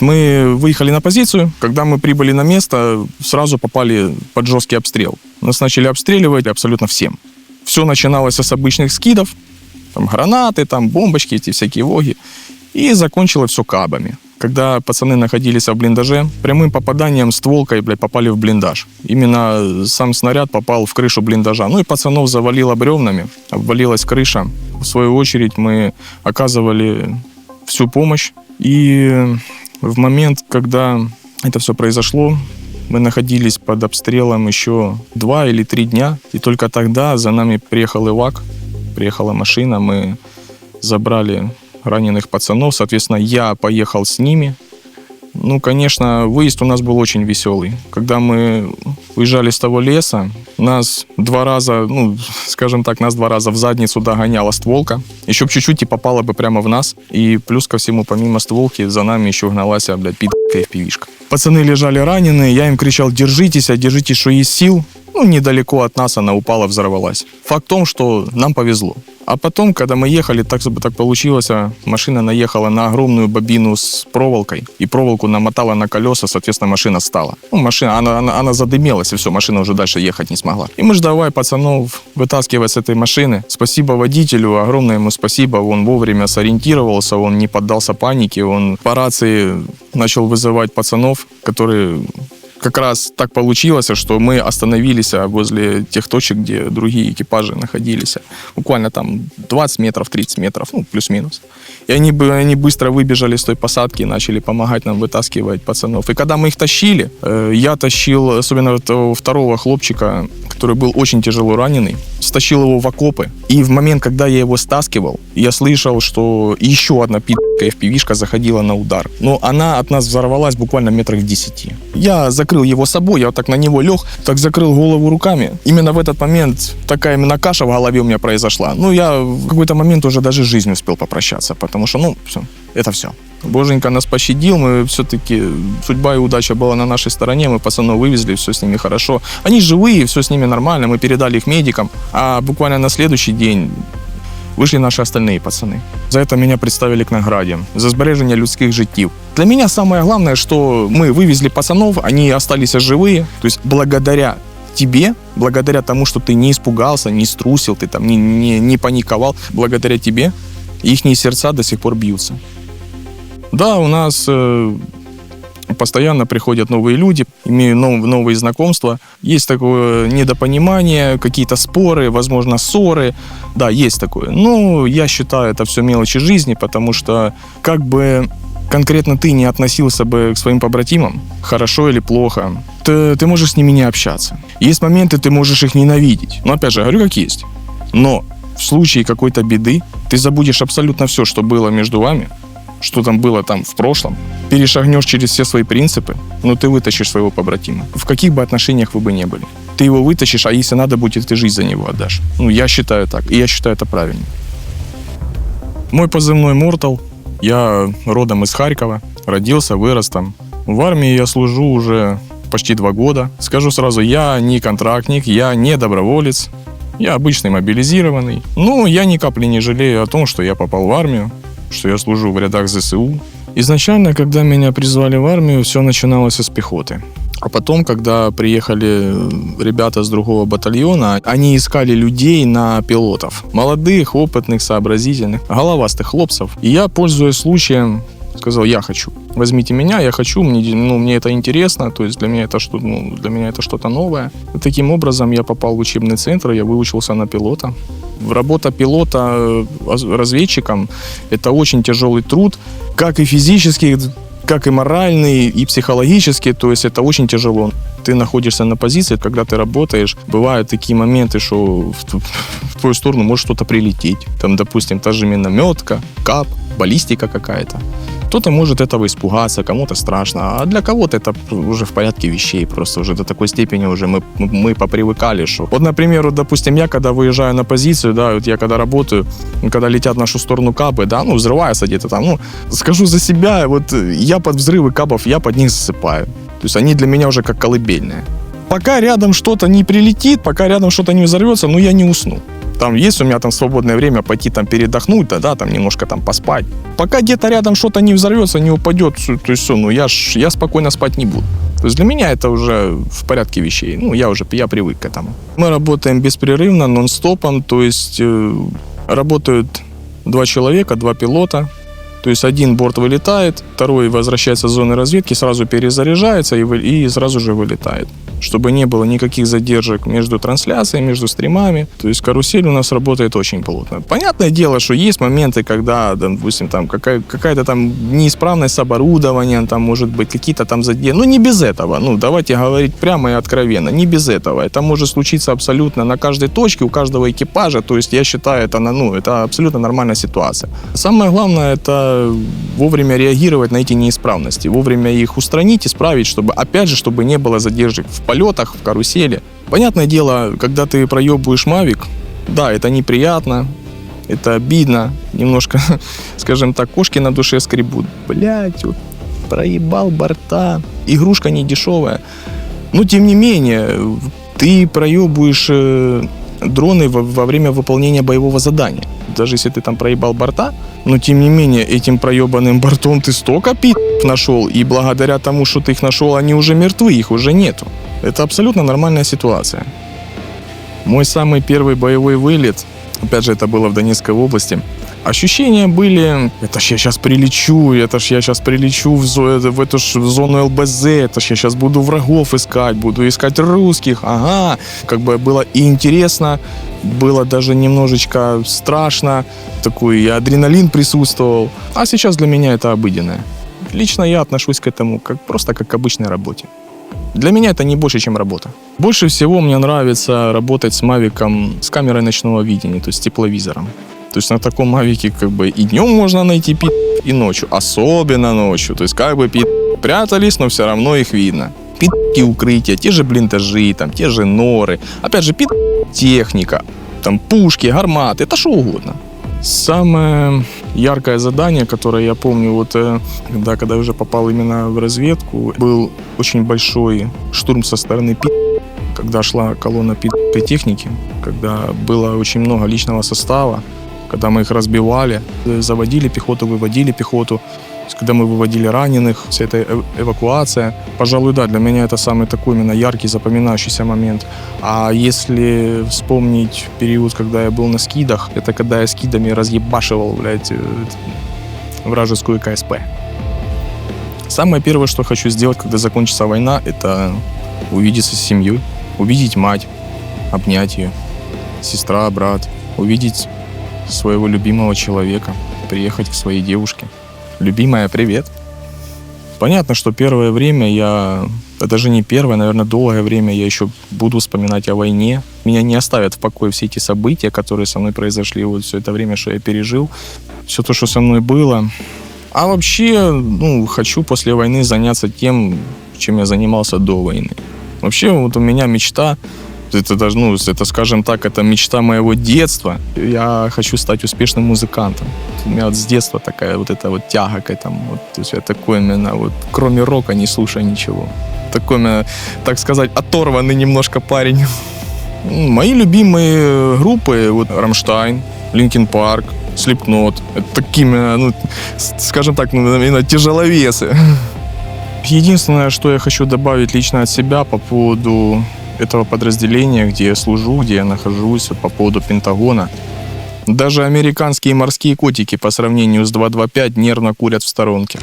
Мы выехали на позицию. Когда мы прибыли на место, сразу попали под жесткий обстрел. Нас начали обстреливать абсолютно всем. Все начиналось с обычных скидов, там гранаты, там бомбочки, эти всякие воги. И закончилось все кабами. Когда пацаны находились в блиндаже, прямым попаданием стволкой, блядь, попали в блиндаж. Именно сам снаряд попал в крышу блиндажа. Ну и пацанов завалило бревнами, обвалилась крыша. В свою очередь мы оказывали всю помощь. И в момент, когда это все произошло, мы находились под обстрелом еще два или три дня. И только тогда за нами приехал ИВАК, приехала машина, мы забрали раненых пацанов. Соответственно, я поехал с ними. Ну, конечно, выезд у нас был очень веселый. Когда мы уезжали с того леса, нас два раза, ну, скажем так, нас два раза в задницу догоняла стволка. Еще чуть-чуть и попала бы прямо в нас. И плюс ко всему, помимо стволки, за нами еще гналась, блядь, пи***кая пивишка. Пацаны лежали раненые, я им кричал, держитесь, а держитесь, что есть сил. Ну, недалеко от нас она упала, взорвалась. Факт в том, что нам повезло. А потом, когда мы ехали, так, так получилось, а машина наехала на огромную бобину с проволокой, и проволоку намотала на колеса, соответственно, машина стала. Ну, машина, она, она, она задымелась, и все, машина уже дальше ехать не смогла. И мы ж давай пацанов вытаскивать с этой машины. Спасибо водителю, огромное ему спасибо, он вовремя сориентировался, он не поддался панике, он по рации начал вызывать пацанов, которые как раз так получилось, что мы остановились возле тех точек, где другие экипажи находились. Буквально там 20 метров, 30 метров, ну, плюс-минус. И они, они быстро выбежали с той посадки и начали помогать нам вытаскивать пацанов. И когда мы их тащили, э, я тащил, особенно этого второго хлопчика, который был очень тяжело раненый, стащил его в окопы. И в момент, когда я его стаскивал, я слышал, что еще одна пи***ка FPV-шка заходила на удар. Но она от нас взорвалась буквально метрах в 10. Я закрыл его собой, я вот так на него лег, так закрыл голову руками. Именно в этот момент такая именно каша в голове у меня произошла. Ну, я в какой-то момент уже даже с жизнью успел попрощаться, потому что, ну, все, это все. Боженька нас пощадил, мы все-таки, судьба и удача была на нашей стороне, мы пацанов вывезли, все с ними хорошо. Они живые, все с ними нормально, мы передали их медикам, а буквально на следующий день вышли наши остальные пацаны. За это меня представили к награді, за збереження людських життів. Для меня самое главное, что мы вывезли пацанов, они остались живые, то есть благодаря тебе, благодаря тому, что ты не испугался, не струсил, ты там не, не, не паниковал, благодаря тебе их сердца до сих пор бьются. Да, у нас э, постоянно приходят новые люди, имею нов- новые знакомства. Есть такое недопонимание, какие-то споры, возможно, ссоры. Да, есть такое. Но я считаю, это все мелочи жизни, потому что как бы конкретно ты не относился бы к своим побратимам, хорошо или плохо, ты, ты можешь с ними не общаться. Есть моменты, ты можешь их ненавидеть. Но опять же, говорю, как есть. Но в случае какой-то беды ты забудешь абсолютно все, что было между вами, что там было там в прошлом, перешагнешь через все свои принципы, но ты вытащишь своего побратима. В каких бы отношениях вы бы не были. Ты его вытащишь, а если надо будет, ты жизнь за него отдашь. Ну, я считаю так, и я считаю это правильно. Мой позывной Мортал. Я родом из Харькова, родился, вырос там. В армии я служу уже почти два года. Скажу сразу, я не контрактник, я не доброволец. Я обычный мобилизированный. Но я ни капли не жалею о том, что я попал в армию, что я служу в рядах ЗСУ. Изначально, когда меня призвали в армию, все начиналось с пехоты. А потом, когда приехали ребята с другого батальона, они искали людей на пилотов. Молодых, опытных, сообразительных, головастых хлопцев. И я, пользуясь случаем, сказал, я хочу. Возьмите меня, я хочу, мне, ну, мне это интересно, то есть для меня это, что, ну, для меня это что-то новое. И таким образом я попал в учебный центр, я выучился на пилота. Работа пилота э, разведчиком – это очень тяжелый труд, как и физический, как и моральный, и психологический, то есть это очень тяжело. Ты находишься на позиции, когда ты работаешь, бывают такие моменты, что в, в твою сторону может что-то прилететь. Там, допустим, та же минометка, кап, баллистика какая-то. Кто-то может этого испугаться, кому-то страшно, а для кого-то это уже в порядке вещей, просто уже до такой степени уже мы, мы попривыкали, что... Вот, например, допустим, я когда выезжаю на позицию, да, вот я когда работаю, когда летят в нашу сторону капы, да, ну, взрываются где-то там, ну, скажу за себя, вот э, я под взрывы капов, я под них засыпаю. То есть они для меня уже как колыбельные. Пока рядом что-то не прилетит, пока рядом что-то не взорвется, ну, я не усну. Там есть у меня там свободное время пойти там передохнуть, да, да, там немножко там поспать. Пока где-то рядом что-то не взорвется, не упадет, то есть все, ну я ж, я спокойно спать не буду. То есть для меня это уже в порядке вещей. Ну, я уже, я привык к этому. Мы работаем беспрерывно, нон-стопом, то есть э, работают два человека, два пилота. То есть один борт вылетает, второй возвращается с зоны разведки, сразу перезаряжается и, вы- и сразу же вылетает. Чтобы не было никаких задержек между трансляциями, между стримами. То есть карусель у нас работает очень плотно. Понятное дело, что есть моменты, когда, да, допустим, там какая- какая-то там неисправность с оборудованием, там может быть какие-то там задержки. Ну, не без этого. Ну, давайте говорить прямо и откровенно. Не без этого. Это может случиться абсолютно на каждой точке, у каждого экипажа. То есть я считаю, это, ну, это абсолютно нормальная ситуация. Самое главное, это вовремя реагировать на эти неисправности, вовремя их устранить, исправить, чтобы, опять же, чтобы не было задержек в полетах, в карусели. Понятное дело, когда ты проебываешь Мавик, да, это неприятно, это обидно, немножко, скажем так, кошки на душе скребут. Блять, вот проебал борта. Игрушка не дешевая. Но тем не менее, ты проебываешь э, дроны во, во время выполнения боевого задания. Даже если ты там проебал борта, но тем не менее этим проебанным бортом ты столько пи нашел, и благодаря тому, что ты их нашел, они уже мертвы, их уже нету. Это абсолютно нормальная ситуация. Мой самый первый боевой вылет, опять же, это было в Донецкой области. Ощущения были, это ж я сейчас прилечу, это ж я сейчас прилечу в, зо- в эту ж зону ЛБЗ, это ж я сейчас буду врагов искать, буду искать русских, ага. Как бы было и интересно, было даже немножечко страшно, такой адреналин присутствовал. А сейчас для меня это обыденное. Лично я отношусь к этому как просто как к обычной работе. Для меня это не больше, чем работа. Больше всего мне нравится работать с мавиком с камерой ночного видения, то есть с тепловизором. То есть на таком мавике как бы и днем можно найти пи и ночью, особенно ночью. То есть как бы пи прятались, но все равно их видно. Пи укрытия, те же блиндажи, там, те же норы. Опять же, пи техника, там пушки, гарматы, это что угодно. Самое яркое задание, которое я помню, вот э, когда, когда уже попал именно в разведку, был очень большой штурм со стороны пи когда шла колонна пи техники, когда было очень много личного состава, когда мы их разбивали, э, заводили пехоту, выводили пехоту, когда мы выводили раненых, вся эта эв- эвакуация. Пожалуй, да, для меня это самый такой именно яркий, запоминающийся момент. А если вспомнить период, когда я был на скидах, это когда я скидами разъебашивал, блядь, э, вражескую КСП. Самое первое, что хочу сделать, когда закончится война, это увидеться с семьей, увидеть мать, обнять ее, сестра, брат, увидеть своего любимого человека, приехать к своей девушке. Любимая, привет. Понятно, что первое время я, да даже не первое, наверное, долгое время я еще буду вспоминать о войне. Меня не оставят в покое все эти события, которые со мной произошли вот все это время, что я пережил, все то, что со мной было. А вообще, ну, хочу после войны заняться тем, чем я занимался до войны. Вообще, вот у меня мечта, это даже, ну, это, скажем так, это мечта моего детства. Я хочу стать успешным музыкантом. У меня вот с детства такая вот эта вот тяга к этому. Вот, то есть я такой именно вот, кроме рока не слушаю ничего. Такой, именно, так сказать, оторванный немножко парень. М, Мои любимые группы, вот Рамштайн, Линкин Парк, Слепнот. Такими, ну, скажем так, ну, именно тяжеловесы. Единственное, что я хочу добавить лично от себя по поводу этого подразделения, где я служу, где я нахожусь, по поводу Пентагона. Даже американские морские котики по сравнению с 225 нервно курят в сторонке.